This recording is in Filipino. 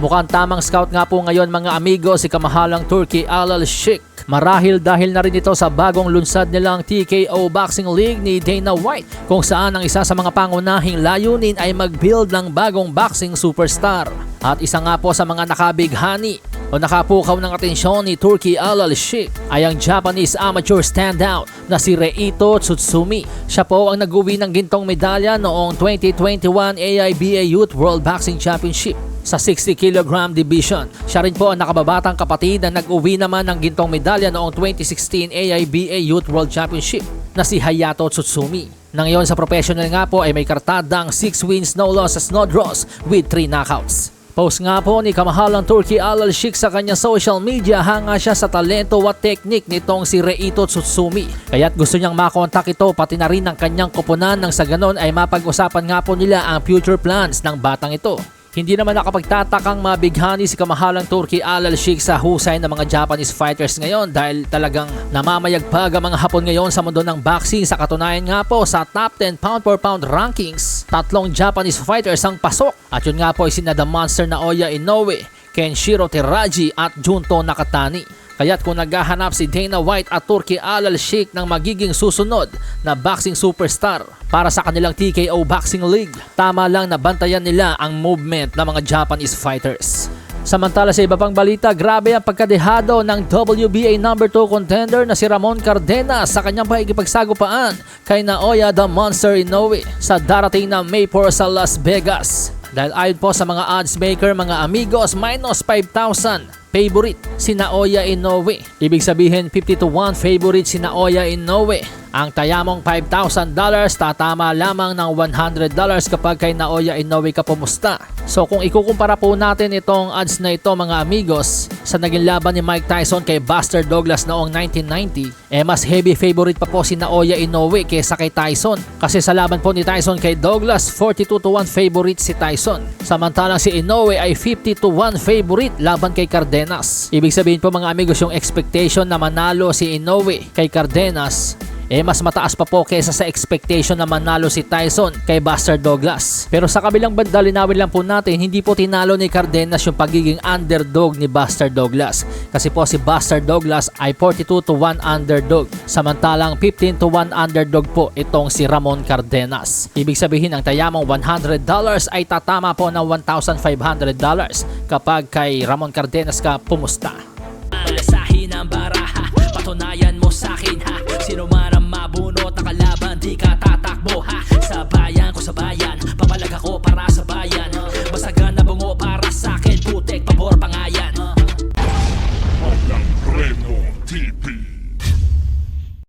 Mukhang tamang scout nga po ngayon mga amigo si kamahalang Turkey Alal Sheikh. Marahil dahil na rin ito sa bagong lunsad nilang TKO Boxing League ni Dana White kung saan ang isa sa mga pangunahing layunin ay mag-build ng bagong boxing superstar. At isa nga po sa mga nakabighani o nakapukaw ng atensyon ni Turkey Alal Sheikh ay ang Japanese amateur standout na si Reito Tsutsumi. Siya po ang nag-uwi ng gintong medalya noong 2021 AIBA Youth World Boxing Championship sa 60 kg division. Siya rin po ang nakababatang kapatid na nag-uwi naman ng gintong medalya noong 2016 AIBA Youth World Championship na si Hayato Tsutsumi. Nang yon sa professional nga po ay may kartadang 6 wins, no losses, no draws with 3 knockouts. Post nga po ni kamahalang Turkey Alal Sheikh sa kanyang social media hanga siya sa talento at teknik nitong si Reito Tsutsumi. Kaya't gusto niyang makontak ito pati na rin ang kanyang kupunan nang sa ganon ay mapag-usapan nga po nila ang future plans ng batang ito. Hindi naman nakapagtatakang mabighani si kamahalang Turkey Alal Sheikh sa husay ng mga Japanese fighters ngayon dahil talagang namamayagpag ang mga Hapon ngayon sa mundo ng boxing sa katunayan nga po sa top 10 pound for pound rankings. Tatlong Japanese fighters ang pasok at yun nga po ay sina The Monster Naoya Inoue, Kenshiro Teraji at Junto Nakatani. Kaya't kung naghahanap si Dana White at Turkey Alal Sheikh ng magiging susunod na boxing superstar para sa kanilang TKO Boxing League, tama lang na bantayan nila ang movement ng mga Japanese fighters. Samantala sa iba pang balita, grabe ang pagkadehado ng WBA number 2 contender na si Ramon Cardenas sa kanyang pakikipagsagupaan kay Naoya the Monster Inoue sa darating na May 4 sa Las Vegas. Dahil ayon po sa mga odds maker, mga amigos, minus 5,000 favorite si Naoya Inoue. Ibig sabihin 50 to 1 favorite si Naoya Inoue. Ang tayamong $5,000 tatama lamang ng $100 kapag kay Naoya Inoue ka pumusta. So kung ikukumpara po natin itong odds na ito mga amigos sa naging laban ni Mike Tyson kay Buster Douglas noong 1990, eh mas heavy favorite pa po si Naoya Inoue kaysa kay Tyson. Kasi sa laban po ni Tyson kay Douglas, 42 to 1 favorite si Tyson. Samantalang si Inoue ay 50 to 1 favorite laban kay Cardenas. Ibig sabihin po mga amigos yung expectation na manalo si Inoue kay Cardenas eh mas mataas pa po kaysa sa expectation na manalo si Tyson kay Buster Douglas. Pero sa kabilang banda, linawin lang po natin, hindi po tinalo ni Cardenas yung pagiging underdog ni Buster Douglas. Kasi po si Buster Douglas ay 42 to 1 underdog. Samantalang 15 to 1 underdog po itong si Ramon Cardenas. Ibig sabihin ang tayamong $100 ay tatama po ng $1,500 kapag kay Ramon Cardenas ka pumusta. Alasahin ang baraha, patunayan mo sa akin